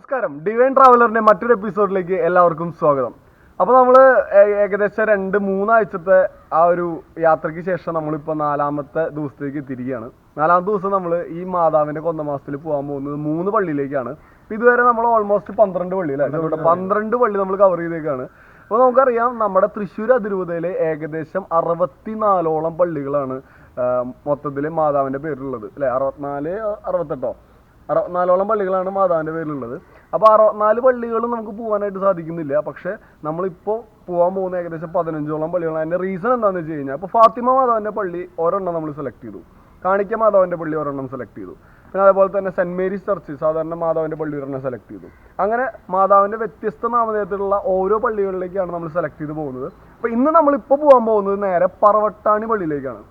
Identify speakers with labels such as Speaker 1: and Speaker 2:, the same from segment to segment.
Speaker 1: നമസ്കാരം. ഡിവൈൻ ട്രാവലറിന്റെ മറ്റൊരു എപ്പിസോഡിലേക്ക് എല്ലാവർക്കും സ്വാഗതം. അപ്പോൾ നമ്മൾ ഏകദേശം രണ്ട് മൂന്നാഴ്ചത്തെ ആ ഒരു യാത്രയ്ക്ക് ശേഷം നമ്മളിപ്പോൾ നാലാമത്തെ ദിവസത്തേക്ക് തിരികെയാണ് നാലാമത്തെ ദിവസം നമ്മൾ ഈ മാതാവിന്റെ കൊന്നമാസത്തിൽ പോകാൻ പോകുന്നത് മൂന്ന് പള്ളിയിലേക്കാണ്. അപ്പോൾ ഇതുവരെ നമ്മൾ ഓൾമോസ്റ്റ് പന്ത്രണ്ട് പള്ളി അല്ലേ? ഇവിടെ പന്ത്രണ്ട് പള്ളി നമ്മൾ കവർ ചെയ്തേക്കാണ്. അപ്പോൾ നമുക്കറിയാം നമ്മുടെ തൃശ്ശൂർ അതിരൂപതയിലെ ഏകദേശം അറുപത്തിനാലോളം പള്ളികളാണ് മൊത്തത്തിൽ മാതാവിന്റെ പേരിലുള്ളത്. അല്ലെ? അറുപത്തിനാല് അറുപത്തെട്ടോ? അറുപത്തിനാലോളം പള്ളികളാണ് മാതാവിന്റെ പേരിലുള്ളത്. അപ്പോൾ അറുപത്തിനാല് പള്ളികളും നമുക്ക് പോകാനായിട്ട് സാധിക്കുന്നില്ല. പക്ഷേ നമ്മളിപ്പോൾ പോകാൻ പോകുന്ന ഏകദേശം പതിനഞ്ചോളം പള്ളികളാണ്. അതിന്റെ റീസൺ എന്താണെന്ന് വെച്ച് കഴിഞ്ഞാൽ അപ്പോൾ ഫാത്തിമ മാതാവിന്റെ പള്ളി ഒരെണ്ണം നമ്മൾ സെലക്ട് ചെയ്തു. കാണിക്ക മാതാവിന്റെ പള്ളി ഒരെണ്ണം സെലക്ട് ചെയ്തു. പിന്നെ അതേപോലെ തന്നെ സെന്റ് മേരീസ് ചർച്ച് സാധാരണ മാതാവിന്റെ പള്ളി ഒരെണ്ണം സെലക്ട് ചെയ്തു. അങ്ങനെ മാതാവിന്റെ വ്യത്യസ്ത നാമധേയത്തിലുള്ള ഓരോ പള്ളികളിലേക്കാണ് നമ്മൾ സെലക്ട് ചെയ്ത് പോകുന്നത്. അപ്പോൾ ഇന്ന് നമ്മളിപ്പോൾ പോകാൻ പോകുന്നത് നേരെ പറവട്ടാണി പള്ളിയിലേക്കാണ്.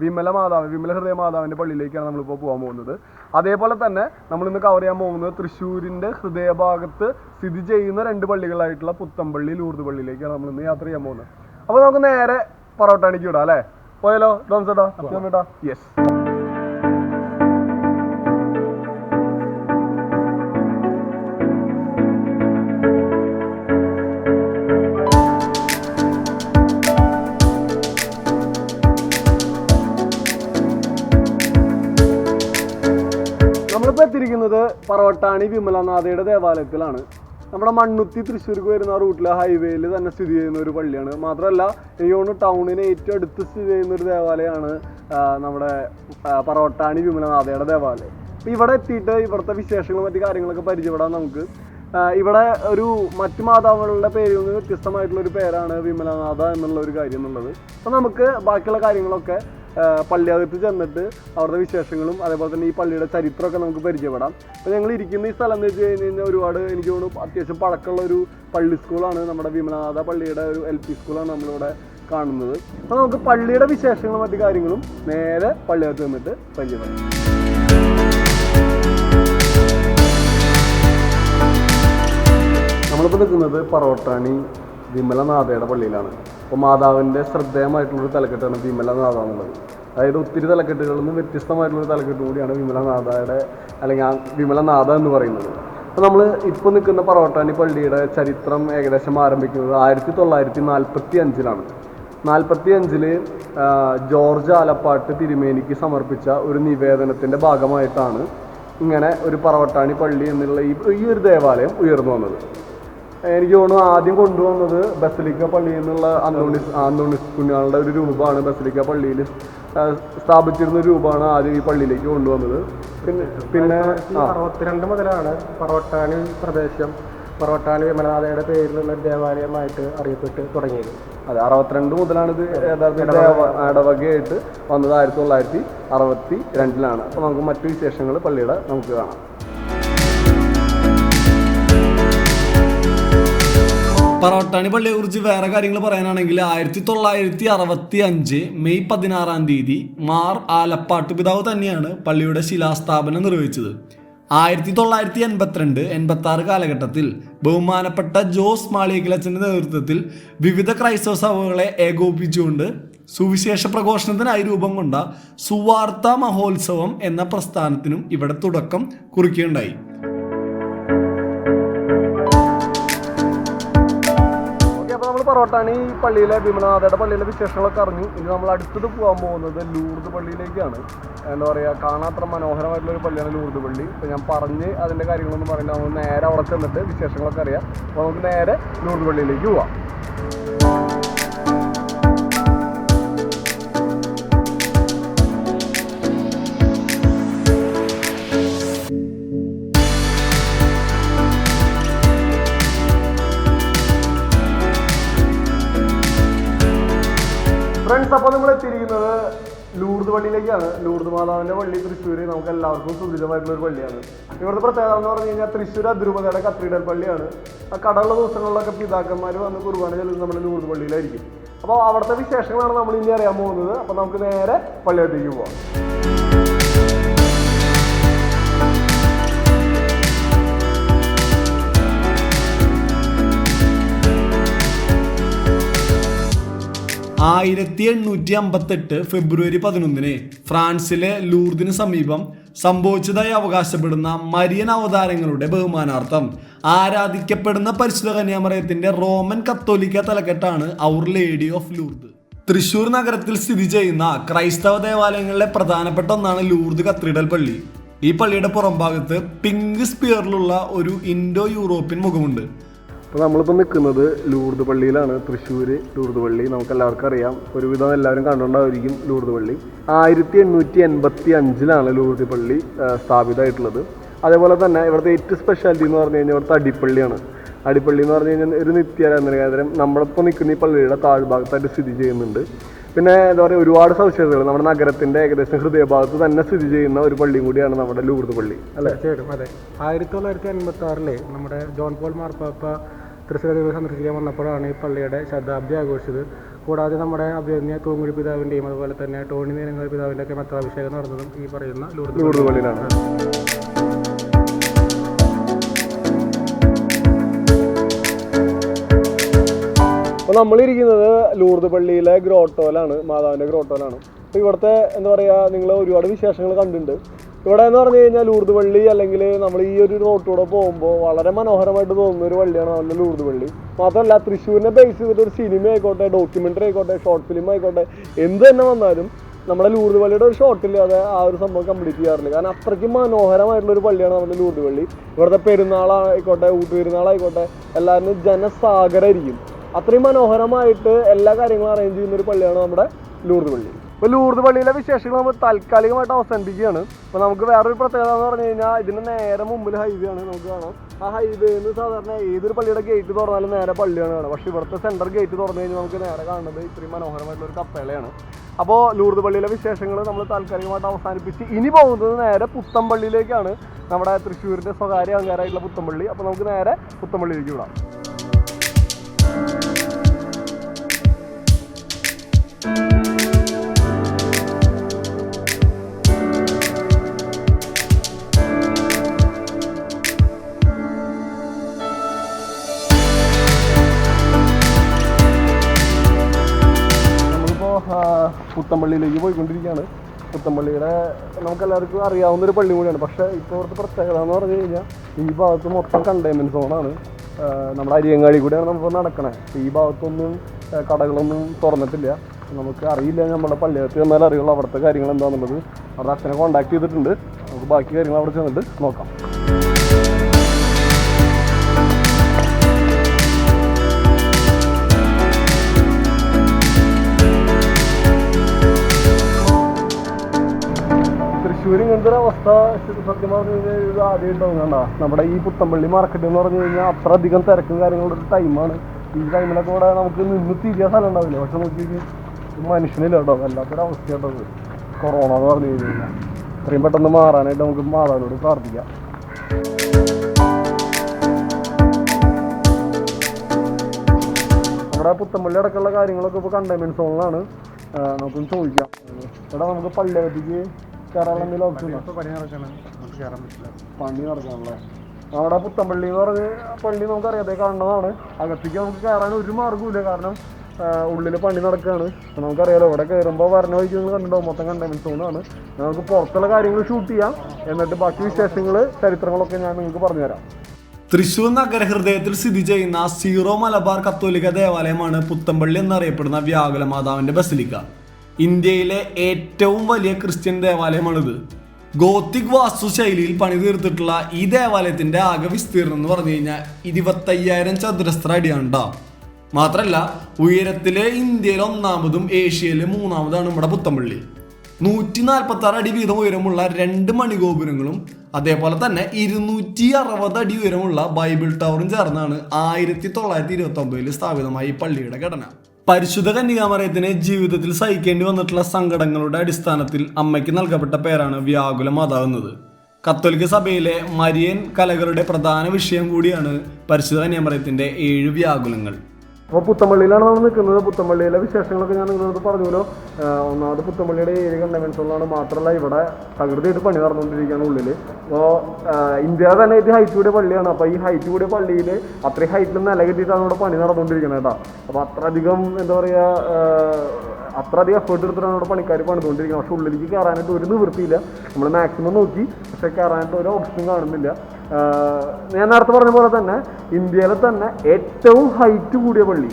Speaker 1: വിമല മാതാവ് വിമല ഹൃദയ മാതാവിന്റെ പള്ളിയിലേക്കാണ് നമ്മളിപ്പോൾ പോകാൻ പോകുന്നത്. അതേപോലെ തന്നെ നമ്മൾ ഇന്ന് കവർ ചെയ്യാൻ പോകുന്നത് തൃശ്ശൂരിന്റെ ഹൃദയഭാഗത്ത് സ്ഥിതി ചെയ്യുന്ന രണ്ട് പള്ളികളായിട്ടുള്ള പുത്തമ്പള്ളി ലൂർദ് പള്ളിയിലേക്കാണ് നമ്മൾ ഇന്ന് യാത്ര ചെയ്യാൻ പോകുന്നത്. അപ്പോൾ നമുക്ക് നേരെ പറവട്ടാണിക്ക് വിടാം അല്ലേ? പോയാലോ? ഡോംസേട്ടാ യെസ് പറവട്ടാണി വിമലനാഥയുടെ ദേവാലയത്തിലാണ്. നമ്മുടെ മണ്ണുത്തി തൃശ്ശൂർക്ക് വരുന്ന റൂട്ടിലെ ഹൈവേയിൽ തന്നെ സ്ഥിതി ചെയ്യുന്ന ഒരു പള്ളിയാണ്. മാത്രമല്ല എനിക്ക് തോന്നുന്നു ടൗണിന് ഏറ്റവും അടുത്ത് സ്ഥിതി ചെയ്യുന്ന ഒരു ദേവാലയമാണ് നമ്മുടെ പറവട്ടാണി വിമലനാഥയുടെ ദേവാലയം. അപ്പോൾ ഇവിടെ എത്തിയിട്ട് ഇവിടുത്തെ വിശേഷങ്ങളും മറ്റു കാര്യങ്ങളൊക്കെ പരിചയപ്പെടാൻ നമുക്ക്. ഇവിടെ ഒരു മറ്റു മാതാവുകളുടെ പേരിൽ നിന്ന് വ്യത്യസ്തമായിട്ടുള്ള ഒരു പേരാണ് വിമലനാഥ എന്നുള്ള ഒരു കാര്യം എന്നുള്ളത്. അപ്പോൾ നമുക്ക് ബാക്കിയുള്ള കാര്യങ്ങളൊക്കെ പള്ളിയകത്ത് ചെന്നിട്ട് അവരുടെ വിശേഷങ്ങളും അതേപോലെ തന്നെ ഈ പള്ളിയുടെ ചരിത്രമൊക്കെ നമുക്ക് പരിചയപ്പെടാം. അപ്പോൾ ഞങ്ങൾ ഇരിക്കുന്ന ഈ സ്ഥലം എന്ന് വെച്ച് കഴിഞ്ഞ് കഴിഞ്ഞാൽ ഒരുപാട് എനിക്ക് തോന്നുന്നു അത്യാവശ്യം പഴക്കമുള്ള ഒരു പള്ളി സ്കൂളാണ് നമ്മുടെ വിമലനാഥ പള്ളിയുടെ ഒരു എൽ പി സ്കൂളാണ് നമ്മളിവിടെ കാണുന്നത്. അപ്പോൾ നമുക്ക് പള്ളിയുടെ വിശേഷങ്ങളും മറ്റു കാര്യങ്ങളും നേരെ പള്ളിയകത്ത് ചെന്നിട്ട് പരിചയപ്പെടാം. നമ്മളിപ്പോൾ നിൽക്കുന്നത് പറവട്ടാണി വിമലനാഥയുടെ പള്ളിയിലാണ്. അപ്പോൾ മാതാവിന്റെ ശ്രദ്ധേയമായിട്ടുള്ളൊരു തലക്കെട്ടാണ് വിമലനാഥ എന്നുള്ളത് അതായത് ഒത്തിരി തലക്കെട്ടുകളിൽ നിന്ന് വ്യത്യസ്തമായിട്ടുള്ളൊരു തലക്കെട്ട് കൂടിയാണ് വിമലനാഥയുടെ അല്ലെങ്കിൽ ആ വിമലനാഥ എന്ന് പറയുന്നത്. അപ്പോൾ നമ്മൾ ഇപ്പോൾ നിൽക്കുന്ന പറവട്ടാണി പള്ളിയുടെ ചരിത്രം ഏകദേശം ആരംഭിക്കുന്നത് ആയിരത്തി തൊള്ളായിരത്തി നാൽപ്പത്തി അഞ്ചിലാണ് നാൽപ്പത്തി അഞ്ചിൽ ജോർജ് ആലപ്പാട്ട് തിരുമേനിക്ക് സമർപ്പിച്ച ഒരു നിവേദനത്തിന്റെ ഭാഗമായിട്ടാണ് ഇങ്ങനെ ഒരു പറവട്ടാണി പള്ളി എന്നുള്ള ഈ ഈ ഒരു ദേവാലയം ഉയർന്നു വന്നത്. എനിക്ക് തോന്നുന്നു ആദ്യം കൊണ്ടുവന്നത് ബസലിക്ക പള്ളിയിൽ നിന്നുള്ള അന്തോണിസ് അന്തോണിസ് കുഞ്ഞാളുടെ ഒരു രൂപമാണ്. ബസലിക്ക പള്ളിയിൽ സ്ഥാപിച്ചിരുന്ന ഒരു രൂപമാണ് ആദ്യം ഈ പള്ളിയിലേക്ക് കൊണ്ടുവന്നത്. പിന്നെ പിന്നെ
Speaker 2: അറുപത്തിരണ്ട് മുതലാണ് പറവട്ടാനി പ്രദേശം പറവട്ടാനി വിമലനാഥയുടെ പേരിലുള്ള ദേവാലയമായിട്ട് അറിയപ്പെട്ട് തുടങ്ങിയത്.
Speaker 1: അതെ അറുപത്തിരണ്ട് മുതലാണ് ഇത് യഥാർത്ഥ ഇടവകയായിട്ട് വന്നത് ആയിരത്തി തൊള്ളായിരത്തി അറുപത്തി രണ്ടിലാണ് അപ്പോൾ നമുക്ക് മറ്റു വിശേഷങ്ങൾ പള്ളിയുടെ നമുക്ക് കാണാം.
Speaker 3: പറവട്ടാണി പള്ളിയെ കുറിച്ച് വേറെ കാര്യങ്ങൾ പറയാനാണെങ്കിൽ ആയിരത്തി തൊള്ളായിരത്തി അറുപത്തി അഞ്ച് മെയ് പതിനാറാം തീയതി മാർ ആലപ്പാട്ട് പിതാവ് തന്നെയാണ് പള്ളിയുടെ ശിലാസ്ഥാപനം നിർവഹിച്ചത്. ആയിരത്തി തൊള്ളായിരത്തി എൺപത്തിരണ്ട് എൺപത്തി ആറ് കാലഘട്ടത്തിൽ ബഹുമാനപ്പെട്ട ജോസ് മാളിയക്കിലച്ചന്റെ നേതൃത്വത്തിൽ വിവിധ ക്രൈസ്തവ സഭകളെ ഏകോപിപ്പിച്ചുകൊണ്ട് സുവിശേഷ പ്രഘോഷണത്തിനായി രൂപം കൊണ്ട സുവാർത്ത മഹോത്സവം എന്ന പ്രസ്ഥാനത്തിനും ഇവിടെ തുടക്കം കുറിക്കുകയുണ്ടായി.
Speaker 1: ഓക്കെ ഈ പള്ളിയിലെ ഭീമനാഥയുടെ പള്ളിയിലെ വിശേഷങ്ങളൊക്കെ അറിഞ്ഞു. ഇനി നമ്മൾ അടുത്തത് പോകാൻ പോകുന്നത് ലൂർദ് പള്ളിയിലേക്കാണ്. എന്താ പറയുക കാണാത്ര മനോഹരമായിട്ടുള്ള ഒരു പള്ളിയാണ് ലൂർദ് പള്ളി. അപ്പോൾ ഞാൻ പറഞ്ഞ് അതിന്റെ കാര്യങ്ങളൊന്നും പറയില്ല നമ്മൾ നേരെ അവിടെ ചെന്നിട്ട് വിശേഷങ്ങളൊക്കെ അറിയാം. അപ്പോൾ നമുക്ക് നേരെ ലൂർദ് പള്ളിയിലേക്ക് പോവാം. ഫ്രണ്ട്സ് അപ്പോൾ നമ്മൾ എത്തിയിരിക്കുന്നത് ലൂർദ് പള്ളിയിലേക്കാണ്. ലൂർദ് മാതാവിന്റെ പള്ളി തൃശ്ശൂർ നമുക്ക് എല്ലാവർക്കും സുപരിചിതമായിട്ടുള്ള ഒരു പള്ളിയാണ്. ഇവിടുത്തെ പ്രത്യേകത എന്ന് പറഞ്ഞു കഴിഞ്ഞാൽ തൃശ്ശൂർ അതിരൂപതയുടെ കത്തീഡ്രൽ പള്ളിയാണ്. ആ കടലുള്ള ദിവസങ്ങളിലൊക്കെ പിതാക്കന്മാർ വന്ന് കുർബാന ചെല്ലുന്നത് നമ്മുടെ ലൂർദ് പള്ളിയിലായിരിക്കും. അപ്പോൾ അവിടുത്തെ വിശേഷങ്ങളാണ് നമ്മൾ ഇനി അറിയാൻ പോകുന്നത്. അപ്പോൾ നമുക്ക് നേരെ പള്ളിയിലേക്ക് പോവാം.
Speaker 3: ആയിരത്തി എണ്ണൂറ്റി അമ്പത്തെട്ട് ഫെബ്രുവരി പതിനൊന്നിന് ഫ്രാൻസിലെ ലൂർദിന് സമീപം സംഭവിച്ചതായി അവകാശപ്പെടുന്ന മരിയൻ അവതാരങ്ങളുടെ ബഹുമാനാർത്ഥം. ആരാധിക്കപ്പെടുന്ന പരിശുദ്ധ കന്യാമറയത്തിന്റെ റോമൻ കത്തോലിക്ക തലക്കെട്ടാണ് our lady of Lourdes Thrissur നഗരത്തിൽ സ്ഥിതി ചെയ്യുന്ന ക്രൈസ്തവ ദേവാലയങ്ങളിലെ പ്രധാനപ്പെട്ട ഒന്നാണ് ലൂർദ് കത്തീഡ്രൽ പള്ളി. ഈ പള്ളിയുടെ പുറംഭാഗത്ത് പിങ്ക് സ്പിയറിലുള്ള ഒരു ഇൻഡോ യൂറോപ്യൻ മുഖമുണ്ട്.
Speaker 1: അപ്പോൾ നമ്മളിപ്പോൾ നിൽക്കുന്നത് ലൂർദ് പള്ളിയിലാണ് തൃശ്ശൂർ ലൂർദ് പള്ളി നമുക്ക് എല്ലാവർക്കും അറിയാം. ഒരുവിധം എല്ലാവരും കണ്ടുകൊണ്ടായിരിക്കും ലൂർദ് പള്ളി ആയിരത്തി എണ്ണൂറ്റി എൺപത്തി അഞ്ചിലാണ് ലൂർദ് പള്ളി സ്ഥാപിതമായിട്ടുള്ളത്. അതേപോലെ തന്നെ ഇവിടുത്തെ ഏറ്റവും സ്പെഷ്യാലിറ്റി എന്ന് പറഞ്ഞു കഴിഞ്ഞാൽ ഇവിടുത്തെ അടിപ്പള്ളിയാണ്. അടിപ്പള്ളി എന്ന് പറഞ്ഞു കഴിഞ്ഞാൽ ഒരു നിത്യാരാധന കേന്ദ്രം നമ്മളിപ്പോൾ നിൽക്കുന്ന ഈ പള്ളിയുടെ താഴ്ഭാഗത്തായിട്ട് സ്ഥിതി ചെയ്യുന്നുണ്ട്. പിന്നെ എന്താ പറയുക ഒരുപാട് സവിശേഷതകൾ. നമ്മുടെ നഗരത്തിന്റെ ഏകദേശം ഹൃദയഭാഗത്ത് തന്നെ സ്ഥിതി ചെയ്യുന്ന ഒരു പള്ളിയും കൂടിയാണ് നമ്മുടെ ലൂർദ് പള്ളി അല്ലേ?
Speaker 2: തീർച്ചയായിട്ടും. അതെ. ആയിരത്തി തൊള്ളായിരത്തി അൻപത്തി ആറിലെ നമ്മുടെ ജോൺ പോൾ മാർപ്പാപ്പ തൃശ്ശൂർ ദേവി സന്ദർശിക്കാൻ വന്നപ്പോഴാണ് ഈ പള്ളിയുടെ ശതാബ്ദി ആഘോഷിച്ചത്. കൂടാതെ നമ്മുടെ അഭിനന്യ തൂങ്ങുഴി പിതാവിന്റെയും അതുപോലെ തന്നെ ടോണി നീരങ്ങൾ പിതാവിന്റെ ഒക്കെ മത്താഭിഷേകം നടന്നതും ഈ പറയുന്ന ലൂർദ്
Speaker 1: ലൂർദ് പള്ളിയിലാണ്. അപ്പോൾ നമ്മളിരിക്കുന്നത് ലൂർദ് പള്ളിയിലെ ഗ്രോട്ടോലാണ് മാതാവിന്റെ ഗ്രോട്ടോലാണ്. അപ്പോൾ ഇവിടുത്തെ എന്താ പറയുക നിങ്ങൾ ഒരുപാട് വിശേഷങ്ങൾ കണ്ടിട്ടുണ്ട്. ഇവിടെ എന്ന് പറഞ്ഞു കഴിഞ്ഞാൽ ലൂർദ് പള്ളി അല്ലെങ്കിൽ നമ്മൾ ഈ ഒരു റോട്ടിലൂടെ പോകുമ്പോൾ വളരെ മനോഹരമായിട്ട് തോന്നുന്ന ഒരു പള്ളിയാണ് നമ്മുടെ ലൂർദ് പള്ളി മാത്രമല്ല തൃശ്ശൂരിനെ ബേസ് ചെയ്തിട്ട് ഒരു സിനിമ ആയിക്കോട്ടെ ഡോക്യുമെന്ററി ആയിക്കോട്ടെ ഷോർട്ട് ഫിലിം ആയിക്കോട്ടെ എന്ത് തന്നെ വന്നാലും നമ്മുടെ ലൂർദ് പള്ളിയുടെ ഒരു ഷോട്ടിൽ അത് ആ ഒരു സംഭവം കംപ്ലീറ്റ് ചെയ്യാറില്ല. കാരണം അത്രയ്ക്കും മനോഹരമായിട്ടുള്ള ഒരു പള്ളിയാണ് നമ്മുടെ ലൂർദ് പള്ളി ഇവിടുത്തെ പെരുന്നാളായിക്കോട്ടെ ഊട്ടുപെരുന്നാളായിക്കോട്ടെ എല്ലാവരും ജനസാഗരമായിരിക്കും. അത്രയും മനോഹരമായിട്ട് എല്ലാ കാര്യങ്ങളും അറേഞ്ച് ചെയ്യുന്ന ഒരു പള്ളിയാണ് നമ്മുടെ ലൂർദ് പള്ളി ഇപ്പോൾ ലൂർദ് പള്ളിയിലെ വിശേഷങ്ങൾ നമ്മൾ താൽക്കാലികമായിട്ട് അവസാനിപ്പിക്കുകയാണ്. അപ്പോൾ നമുക്ക് വേറൊരു പ്രത്യേകത എന്ന് പറഞ്ഞു കഴിഞ്ഞാൽ ഇതിന് നേരെ മുമ്പിൽ ഹൈവേ ആണ് നമുക്ക് കാണാം. ആ ഹൈവേ എന്ന് സാധാരണ ഏതൊരു പള്ളിയുടെ ഗേറ്റ് തുറന്നാലും നേരെ പള്ളിയാണ് കാണുക. പക്ഷേ ഇവിടുത്തെ സെന്റർ ഗേറ്റ് തുറന്നു കഴിഞ്ഞാൽ നമുക്ക് നേരെ കാണുന്നത് ഇത്രയും മനോഹരമായിട്ടുള്ള ഒരു കപ്പേളയാണ്. അപ്പോൾ ലൂർദ് പള്ളിയിലെ വിശേഷങ്ങൾ നമ്മൾ താൽക്കാലികമായിട്ട് അവസാനിപ്പിച്ച് ഇനി പോകുന്നത് നേരെ പുത്തമ്പള്ളിയിലേക്കാണ് നമ്മുടെ തൃശ്ശൂരിന്റെ സ്വകാര്യ അംഗീകാരമായിട്ടുള്ള പുത്തമ്പള്ളി അപ്പോൾ നമുക്ക് നേരെ പുത്തമ്പള്ളിയിലേക്ക് വിടാം. പുത്തമ്പള്ളിയിലേക്ക് പോയിക്കൊണ്ടിരിക്കുകയാണ്. പുത്തമ്പള്ളിയുടെ നമുക്കെല്ലാവർക്കും അറിയാവുന്ന ഒരു പള്ളി കൂടിയാണ്. പക്ഷേ ഇപ്പോൾ ഇവിടുത്തെ പ്രത്യേകത എന്ന് പറഞ്ഞു കഴിഞ്ഞാൽ ഈ ഭാഗത്ത് മൊത്തം കണ്ടെയ്ൻമെന്റ് സോണാണ് നമ്മുടെ അരിയങ്ങാടി കൂടെയാണ് നമുക്ക് നടക്കണേ. ഈ ഭാഗത്തൊന്നും കടകളൊന്നും തുറന്നിട്ടില്ല. നമുക്ക് അറിയില്ല നമ്മുടെ പള്ളിയകത്ത് ചെന്നാൽ അറിയുള്ളൂ അവിടുത്തെ കാര്യങ്ങൾ എന്താണെന്നുള്ളത് അവിടെ അച്ഛനെ കോൺടാക്ട് ചെയ്തിട്ടുണ്ട്. നമുക്ക് ബാക്കി കാര്യങ്ങൾ അവിടെ ചെന്നിട്ട് നോക്കാം. തൃശ്ശൂർ ഇങ്ങനത്തെ ഒരു അവസ്ഥ സത്യം പറഞ്ഞു കഴിഞ്ഞാൽ ആദ്യം ഉണ്ടാവും. കണ്ട നമ്മുടെ ഈ പുത്തമ്പള്ളി മാർക്കറ്റ് എന്ന് പറഞ്ഞു കഴിഞ്ഞാൽ അത്ര അധികം തിരക്കും കാര്യങ്ങളുടെ ഒരു ടൈമാണ് ഈ ടൈമിലൊക്കെ ഇവിടെ നമുക്ക് നിന്ന് തിരിയാൻ സ്ഥലം ഉണ്ടാവില്ല? പക്ഷെ നോക്കി മനുഷ്യനില്ല കേട്ടോ. വല്ലാത്തൊരു അവസ്ഥയാട്ടോ ഉണ്ടത് കൊറോണ എന്ന് പറഞ്ഞു കഴിഞ്ഞാൽ ഇത്രയും പെട്ടെന്ന് മാറാനായിട്ട് നമുക്ക് മാതാവിനോട് പ്രാർത്ഥിക്കാം. നമ്മുടെ പുത്തമ്പള്ളി അടക്കമുള്ള കാര്യങ്ങളൊക്കെ ഇപ്പോൾ കണ്ടെയ്ൻമെന്റ് സോണിലാണ് നമുക്കൊന്ന് ചോദിക്കാം. ഇവിടെ നമുക്ക് പള്ളിയകത്തേക്ക് കയറാനുള്ള എന്തെങ്കിലും ഓപ്ഷൻ ഉണ്ടോ?
Speaker 2: ഇപ്പോൾ പണി നടക്കണം. നമുക്ക് കയറാൻ പറ്റില്ല.
Speaker 1: പണി നടക്കാണല്ലേ? അവിടെ പുത്തമ്പള്ളി എന്ന് പറഞ്ഞ് പള്ളി നമുക്ക് അറിയാതെ കാണുന്നതാണ്. അകത്തേക്ക് നമുക്ക് കയറാൻ ഒരു മാർഗമില്ല കാരണം ഉള്ളിൽ പണി നടക്കുകയാണ് അപ്പം നമുക്കറിയാലോ ഇവിടെ കയറുമ്പോൾ വരണ വഴിക്ക് നിങ്ങൾ കണ്ടിട്ടുണ്ടാവും. മൊത്തം കണ്ടെയ്ൻമെന്റ് സോണാണ് നമുക്ക് പുറത്തുള്ള കാര്യങ്ങൾ ഷൂട്ട് ചെയ്യാം. എന്നിട്ട് ബാക്കി വിശേഷങ്ങൾ ചരിത്രങ്ങളൊക്കെ ഞാൻ നിങ്ങൾക്ക് പറഞ്ഞുതരാം.
Speaker 3: തൃശൂർ നഗരഹൃദയത്തിൽ സ്ഥിതി ചെയ്യുന്ന സീറോ മലബാർ കത്തോലിക്ക ദേവാലയമാണ് പുത്തമ്പള്ളി എന്നറിയപ്പെടുന്ന വ്യാകുല മാതാവിന്റെ ബസലിക്ക. ഇന്ത്യയിലെ ഏറ്റവും വലിയ ക്രിസ്ത്യൻ ദേവാലയമാണിത്. ഗോത്തിക് വാസ്തുശൈലിയിൽ പണി തീർത്തിട്ടുള്ള ഈ ദേവാലയത്തിന്റെ ആകെ വിസ്തീർണം എന്ന് പറഞ്ഞു കഴിഞ്ഞാൽ ഇരുപത്തയ്യായിരം ചതുരശ്ര അടിയാണ്. മാത്രല്ല ഉയരത്തിലെ ഇന്ത്യയിലെ ഒന്നാമതും ഏഷ്യയിലെ മൂന്നാമതാണ് നമ്മുടെ പുത്തമ്പള്ളി. നൂറ്റി നാൽപ്പത്തി ആറ് അടി വീതം ഉയരമുള്ള രണ്ട് മണിഗോപുരങ്ങളും അതേപോലെ തന്നെ ഇരുന്നൂറ്റി അറുപത് അടി ഉയരമുള്ള ബൈബിൾ ടവറും ചേർന്നാണ് ആയിരത്തി തൊള്ളായിരത്തി ഇരുപത്തി ഒമ്പതിൽ സ്ഥാപിതമായ ഈ പള്ളിയുടെ ഘടന. പരിശുദ്ധ കന്യകാമറയത്തിന് ജീവിതത്തിൽ സഹിക്കേണ്ടി വന്നിട്ടുള്ള സങ്കടങ്ങളുടെ അടിസ്ഥാനത്തിൽ അമ്മയ്ക്ക് നൽകപ്പെട്ട പേരാണ് വ്യാകുല മാതാവ് എന്നത് കത്തോലിക്ക സഭയിലെ മരിയൻ കലകളുടെ പ്രധാന വിഷയം കൂടിയാണ് പരിശുദ്ധ കന്യാമറയത്തിന്റെ ഏഴ് വ്യാകുലങ്ങൾ.
Speaker 1: അപ്പോൾ പുത്തമ്പള്ളിയിലാണ് നമ്മൾ നിൽക്കുന്നത്. പുത്തമ്പള്ളിയിലെ വിശേഷങ്ങളൊക്കെ ഞാൻ നിങ്ങളോട് പറഞ്ഞല്ലോ ഒന്നാമത് പുത്തമ്പള്ളിയുടെ ഏരിയ കണ്ടെയ്ൻമെന്റ്സുകളാണ് മാത്രമല്ല ഇവിടെ തകൃതിയായിട്ട് പണി നടന്നുകൊണ്ടിരിക്കുകയാണ് ഉള്ളിൽ അപ്പോൾ ഇന്ത്യ തന്നെ ഇത് ഹൈറ്റ് കൂടിയ പള്ളിയാണ്. അപ്പോൾ ഈ ഹൈറ്റ് കൂടിയ പള്ളിയിൽ അത്രയും ഹൈറ്റിൽ നില കെട്ടിയിട്ടാണ് ഇവിടെ പണി നടന്നുകൊണ്ടിരിക്കുന്നത് കേട്ടോ. അപ്പോൾ അത്രയധികം എന്താ പറയുക
Speaker 4: അത്ര അധികം എഫേർട്ട് എടുത്തിട്ടാണ് അവിടെ പണിക്കാർ പണിതുകൊണ്ടിരിക്കുന്നത്. പക്ഷെ ഉള്ളിലേക്ക് കയറാനായിട്ട് ഒരു നിവൃത്തിയില്ല. നമ്മൾ മാക്സിമം നോക്കി. പക്ഷെ കയറാനായിട്ട് ഒരു ഓപ്ഷനും കാണുന്നില്ല. ഞാൻ നേരത്തെ പറഞ്ഞ പോലെ തന്നെ ഇന്ത്യയിലെ തന്നെ ഏറ്റവും ഹൈറ്റ് കൂടിയ പള്ളി.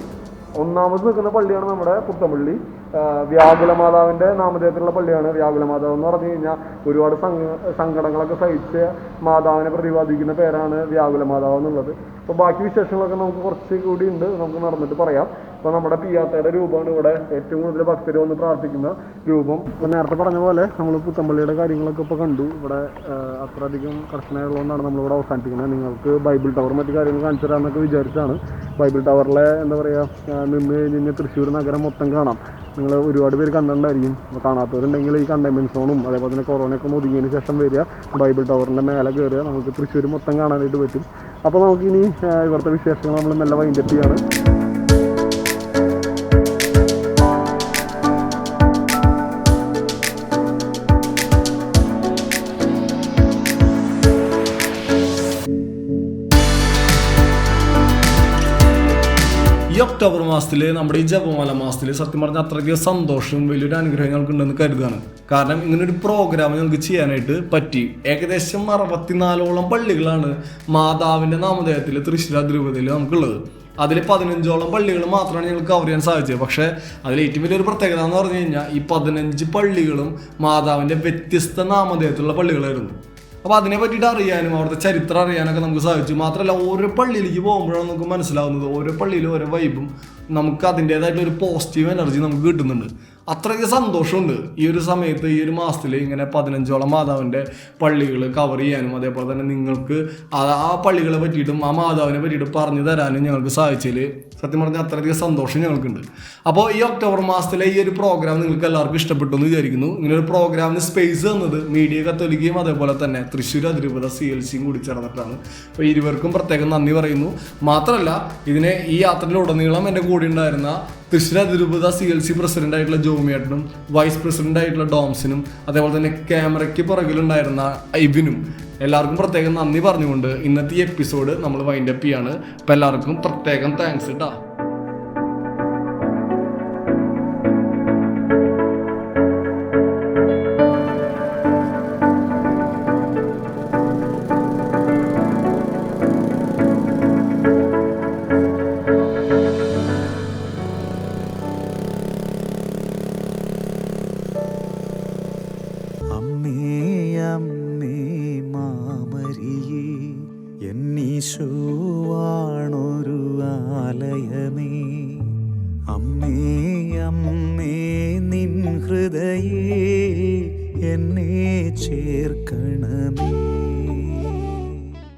Speaker 4: ഒന്നാമത് നിൽക്കുന്ന പള്ളിയാണ് നമ്മുടെ പുത്തമ്പള്ളി. ആഹ് വ്യാകുല മാതാവിന്റെ നാമധേയത്തിലുള്ള പള്ളിയാണ് വ്യാകുല മാതാവ് എന്ന് പറഞ്ഞു കഴിഞ്ഞാൽ ഒരുപാട് സങ്ക- സങ്കടങ്ങളൊക്കെ സഹിച്ച് മാതാവിനെ പ്രതിപാദിക്കുന്ന പേരാണ് വ്യാകുല മാതാവ് എന്നുള്ളത്. അപ്പോൾ ബാക്കി വിശേഷങ്ങളൊക്കെ നമുക്ക് കുറച്ച് കൂടി ഉണ്ട് നമുക്ക് നടന്നിട്ട് പറയാം. അപ്പോൾ നമ്മുടെ പിയാത്തയുടെ രൂപമാണ് ഇവിടെ ഏറ്റവും കൂടുതൽ ഭക്തർ വന്ന് പ്രാർത്ഥിക്കുന്ന രൂപം. ഇപ്പോൾ നേരത്തെ പറഞ്ഞ പോലെ നമ്മൾ പുത്തമ്പള്ളിയുടെ കാര്യങ്ങളൊക്കെ ഇപ്പോൾ കണ്ടു. ഇവിടെ അത്രയധികം കർശനമുള്ളതുകൊണ്ടാണ് നമ്മളിവിടെ അവസാനിപ്പിക്കുന്നത്. നിങ്ങൾക്ക് ബൈബിൾ ടവർ മറ്റു കാര്യങ്ങൾ കാണിച്ചു തരാമെന്നൊക്കെ വിചാരിച്ചാണ്. ബൈബിൾ ടവറിലെ എന്താ പറയുക നിന്ന് കഴിഞ്ഞ് തൃശ്ശൂർ നഗരം മൊത്തം കാണാം. നിങ്ങൾ ഒരുപാട് പേര് കണ്ടിട്ടുണ്ടായിരിക്കും. കാണാത്തവരുണ്ടെങ്കിൽ ഈ കണ്ടെയ്ൻമെന്റ് സോണും അതേപോലെ തന്നെ കൊറോണയൊക്കെ ഒതുങ്ങിയതിന് ശേഷം വരിക ബൈബിൾ ടവറിന്റെ മേലെ കയറുക നമുക്ക് തൃശ്ശൂർ മൊത്തം കാണാനായിട്ട് പറ്റും. അപ്പോൾ നമുക്കിനി ഇവിടുത്തെ വിശേഷങ്ങൾ നമ്മൾ നല്ല വൈൻഡപ്പ് ചെയ്യാണ്.
Speaker 1: ഈ ഒക്ടോബർ മാസത്തിൽ നമ്മുടെ ഈ ജപമാല മാസത്തിൽ സത്യം പറഞ്ഞാൽ അത്രയ്ക്ക് സന്തോഷവും വലിയൊരു അനുഗ്രഹം ഞങ്ങൾക്ക് ഉണ്ടെന്ന് കരുതാണ് കാരണം ഇങ്ങനൊരു പ്രോഗ്രാം ഞങ്ങൾക്ക് ചെയ്യാനായിട്ട് പറ്റി. ഏകദേശം അറുപത്തിനാലോളം പള്ളികളാണ് മാതാവിന്റെ നാമധേയത്തിൽ തൃശ്ശൂർ അതിരൂപതയിൽ നമുക്കുള്ളത്. അതിൽ പതിനഞ്ചോളം പള്ളികൾ മാത്രമാണ് ഞങ്ങൾക്ക് കവർ ചെയ്യാൻ സാധിച്ചത്. പക്ഷേ അതിൽ ഏറ്റവും വലിയൊരു പ്രത്യേകത എന്ന് പറഞ്ഞു കഴിഞ്ഞാൽ ഈ പതിനഞ്ച് പള്ളികളും മാതാവിന്റെ വ്യത്യസ്ത നാമധേയത്തിലുള്ള പള്ളികളായിരുന്നു. അപ്പോൾ അതിനെ പറ്റിയിട്ട് അറിയാനും അവിടുത്തെ ചരിത്രം അറിയാനൊക്കെ നമുക്ക് സാധിച്ചു. മാത്രമല്ല ഓരോ പള്ളിയിലേക്ക് പോകുമ്പോഴാണ് നമുക്ക് മനസ്സിലാവുന്നത്. ഓരോ പള്ളിയിലും ഓരോ വൈബും നമുക്ക് അതിന്റേതായിട്ടുള്ള ഒരു പോസിറ്റീവ് എനർജി നമുക്ക് കിട്ടുന്നുണ്ട്. അത്രയ്ക്ക് സന്തോഷമുണ്ട്. ഈ ഒരു സമയത്ത് ഈ ഒരു മാസത്തിൽ ഇങ്ങനെ പതിനഞ്ചോളം മാതാവിന്റെ പള്ളികൾ കവർ ചെയ്യാനും അതേപോലെ തന്നെ നിങ്ങൾക്ക് ആ പള്ളികളെ പറ്റിയിട്ടും ആ മാതാവിനെ പറ്റിയിട്ടും പറഞ്ഞു തരാനും ഞങ്ങൾക്ക് സാധിച്ചതിൽ സത്യം പറഞ്ഞാൽ അത്രയധികം സന്തോഷം ഞങ്ങൾക്കുണ്ട്. അപ്പോൾ ഈ ഒക്ടോബർ മാസത്തിലെ ഈ ഒരു പ്രോഗ്രാം നിങ്ങൾക്ക് എല്ലാവർക്കും ഇഷ്ടപ്പെട്ടു എന്ന് വിചാരിക്കുന്നു. ഇങ്ങനെ ഒരു പ്രോഗ്രാമിന് സ്പേസ് തന്നത് മീഡിയ കത്തൊലിക്കുകയും അതേപോലെ തന്നെ തൃശ്ശൂർ അതിരൂപത സി എൽ സിയും കൂടി ചേർന്നിട്ടാണ്. അപ്പോൾ ഇരുവർക്കും പ്രത്യേകം നന്ദി പറയുന്നു. മാത്രമല്ല ഇതിനെ ഈ യാത്രയിലുടനീളം എന്റെ കൂടെ ഉണ്ടായിരുന്ന തൃശ്ശൂർ അതിരൂപത സി എൽ സി പ്രസിഡന്റ് ആയിട്ടുള്ള ജോമിയേട്ടനും വൈസ് പ്രസിഡന്റ് ആയിട്ടുള്ള ഡോംസിനും അതേപോലെ തന്നെ ക്യാമറയ്ക്ക് പുറകിലുണ്ടായിരുന്ന ഐബിനും എല്ലാവർക്കും പ്രത്യേകം നന്ദി പറഞ്ഞുകൊണ്ട് ഇന്നത്തെ എപ്പിസോഡ് നമ്മൾ വൈൻഡപ്പ് ചെയ്യാണ്. അപ്പോൾ എല്ലാവർക്കും പ്രത്യേകം താങ്ക്സ് കേട്ടോ
Speaker 5: To.